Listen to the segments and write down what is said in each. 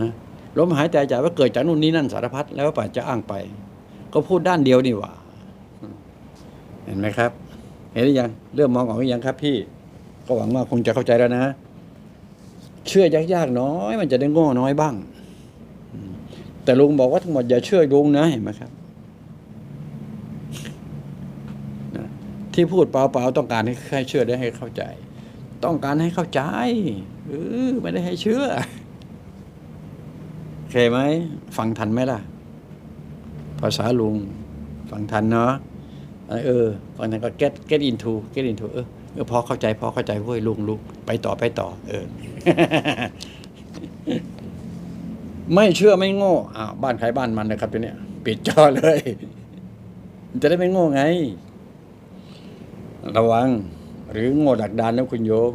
นะลมหายใจจากว่าเกิดจากนู่นนี่นั่นสารพัดแล้วป่าจะอ้างไป ก็พูดด้านเดียวนี่หว่า เห็นไหมครับ เห็นหรือยังเริ่มมองออกหรือยังครับ พี่ ก็หวังว่าคงจะเข้าใจแล้วนะ เชื่อยากๆน้อย มันจะได้โง่น้อยบ้าง แต่ลุงบอกว่าทั้งหมดอย่าเชื่อลุงนะเห็นไหมครับที่พูดเปล่าๆต้องการให้ให้เชื่อได้ให้เข้าใจ ต้องการให้เข้าใจเออไม่ได้ให้เชื่อ เคไหมฟังทันไหมล่ะ ภาษาลุง ฟังทันเนาะเออฟังทันก็ get get into get into เออเออพอเข้าใจพอเข้าใจเว้ยลุงลุงไปต่อไปต่อ เออ ไม่เชื่อไม่โง่อ้าวบ้านใครบ้านมันนะครับตัวเนี้ยปิดจอเลย จะได้ไม่โง่ไง ระวัง หรือโง่ดักดานนะคุณโยม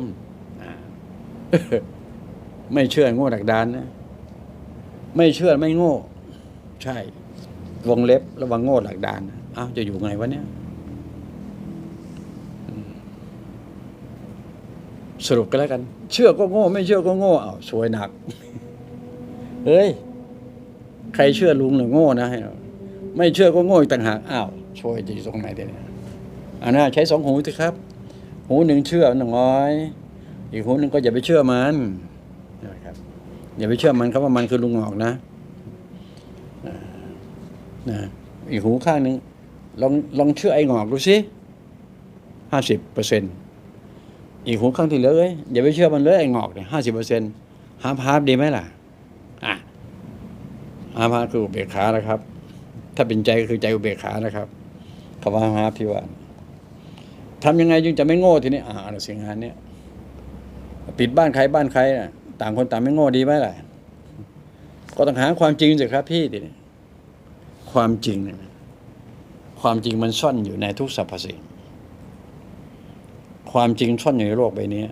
ไม่เชื่อโง่ดักดานนะ ไม่เชื่อไม่โง่ ใช่ วงเล็บระวังโง่ดักดานนะอ้าวจะอยู่ไงวะเนี่ยอืมสรุปกันแล้วกัน เชื่อก็โง่ ไม่เชื่อก็โง่อ้าวสวยหนักเฮ้ย ใครเชื่อลุงหรือโง่นะให้เราไม่เชื่อก็โง่อีกต่างหากอ้าวช่วยจะอยู่ตรงไหนเดี๋ยวนี้อันน่าใช้สองหูสิครับ หูหนึ่งเชื่อหนึ่งน้อย อีกหูหนึ่งก็อย่าไปเชื่อมันนะครับ อย่าไปเชื่อมันครับว่ามันคือลุงหงอกนะนะอีกหูข้างหนึ่งลองลองเชื่อไอ้หงอกดูสิห้าสิบเปอร์เซ็นอีกหูข้างที่เหลือเอ้ยอย่าไปเชื่อมันเลยไอ้หงอกเนี่ยห้าสิบเปอร์เซ็นฮาร์ฟฮาร์ฟดีไหมล่ะอะฮาร์ฟฮาร์ฟคืออุเบกขานะครับ ถ้าเป็นใจก็คือใจอุเบกขานะครับคำว่าฮาร์ฟฮาร์ฟที่ว่าทำยังไงจึงจะไม่โง่ทีนี้อ่าเอาสิ่งงานเนี้ยปิดบ้านใครบ้านใครน่ะ ต่างคนต่างไม่โง่ดีไหมล่ะ ก็ต้องหาความจริงสิครับพี่ทีนี้ความจริงเนี่ยความจริงมันซ่อนอยู่ในทุกสรรพสิ่ง ความจริงซ่อนอยู่ในโลกใบนี้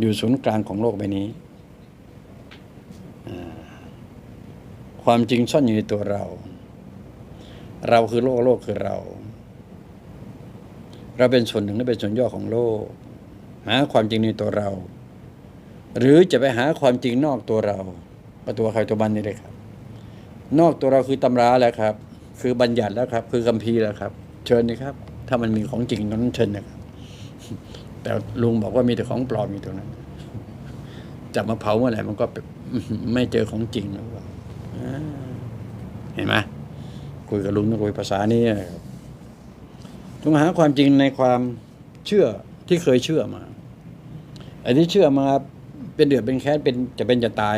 อยู่ศูนย์กลางของโลกใบนี้ ความจริงซ่อนอยู่ในตัวเรา เราคือโลกโลกคือเรา เราเป็นส่วนหนึ่งและเป็นส่วนย่อของโลก หาความจริงในตัวเรา หรือจะไปหาความจริงนอกตัวเราประตัวใครตัวมันนี่เลยครับ นอกตัวเราคือตำราแล้วครับ คือบัญญัติแล้วครับ คือคัมภีร์แล้วครับ เชิญนะครับ ถ้ามันมีของจริงนั้นเชิญนะครับ แต่ลุงบอกว่ามีแต่ของปลอมอยู่ตรงนั้นจับมาเผาเมื่อไหร่มันก็ไม่เจอของจริงแล้วเห็นไหมคุยกับลุงต้องคุยภาษานี้นะครับต้องหาความจริงในความเชื่อที่เคยเชื่อมา อันที่เชื่อมา เป็นเดือดเป็นแค้นเป็นจะเป็นจะตาย